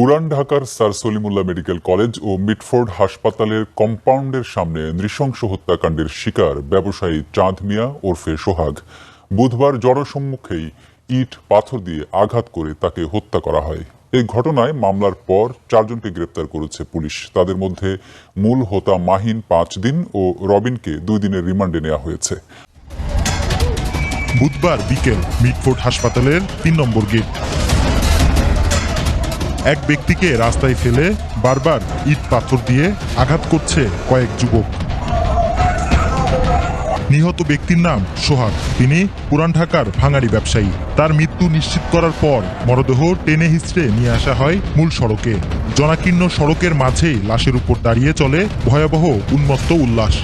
পুরান ঢাকার sir Salimullah medical college ও মিটফোর্ড হাসপাতালের কম্পাউন্ডের সামনে নৃশংস হত্যাকাণ্ডের শিকার ব্যবসায়ী চাঁদ মিয়া ওরফে সোহাগ। বুধবার জনসম্মুখেই ইট পাথর দিয়ে আঘাত করে তাকে হত্যা করা হয়। এই ঘটনায় মামলার পর চারজনকে গ্রেপ্তার করেছে পুলিশ। তাদের মধ্যে মূল হোতা মাহিন পাঁচ দিন ও রবিনকে দুই দিনের রিমান্ডে নেওয়া হয়েছে। বুধবার বিকেল মিটফোর্ড হাসপাতালের তিন নম্বর গেট। এক ব্যক্তিকে রাস্তায় ফেলে বারবার ইট পাথর দিয়ে আঘাত করছে কয়েক যুবক। নিহত ব্যক্তির নাম সোহাগ। তিনি পুরান ঢাকার ভাঙাড়ি ব্যবসায়ী। তার মৃত্যু নিশ্চিত করার পর মরদেহ টেনে হিস্ট্রে নিয়ে আসা হয় মূল সড়কে। জনাকীর্ণ সড়কের মাঝেই লাশের উপর দাঁড়িয়ে চলে ভয়াবহ উন্মত্ত উল্লাস।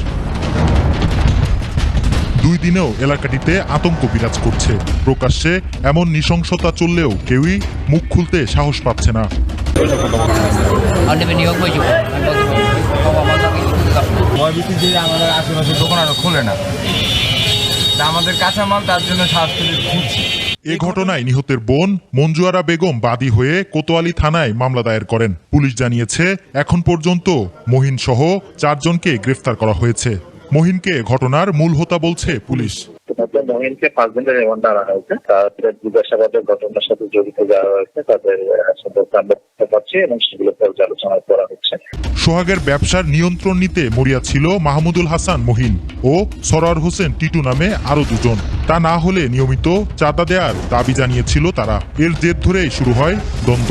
দুই দিনেও এলাকাটিতে আতঙ্ক বিরাজ করছে। প্রকাশ্যে এমন নৃশংসতা চললেও কেউই মুখ খুলতে সাহস পাচ্ছে না। ভয়ভীতি যে আমাদের আশেপাশে দোকান আরও খোলে না। আমাদের কাঁচামাল তার জন্য খুঁজছি। এ ঘটনায় নিহতের বোন মঞ্জুয়ারা বেগম বাদী হয়ে কোতোয়ালি থানায় মামলা দায়ের করেন। পুলিশ জানিয়েছে এখন পর্যন্ত মহিন সহ চারজনকে গ্রেফতার করা হয়েছে। মহিনকে ঘটনার মূল হোতা বলছে পুলিশ। মহিনকে পাঁচ দিনের রিমান্ড আনা হয়েছে। তাদের জিজ্ঞাসাবাদের ঘটনার সাথে জড়িত যারা রয়েছে তাদের সম্পর্কে আমরা দেখতে পাচ্ছি এবং সেগুলো পর্যালোচনা করা হচ্ছে। সোহাগের ব্যবসার নিয়ন্ত্রণ নিতে মরিয়া ছিল মাহমুদুল হাসান মহিন ও সরার হোসেন টিটু নামে আরও দুজন। তা না হলে নিয়মিত চাঁদা দেওয়ার দাবি জানিয়েছিল তারা। এর জের ধরেই শুরু হয় দ্বন্দ্ব।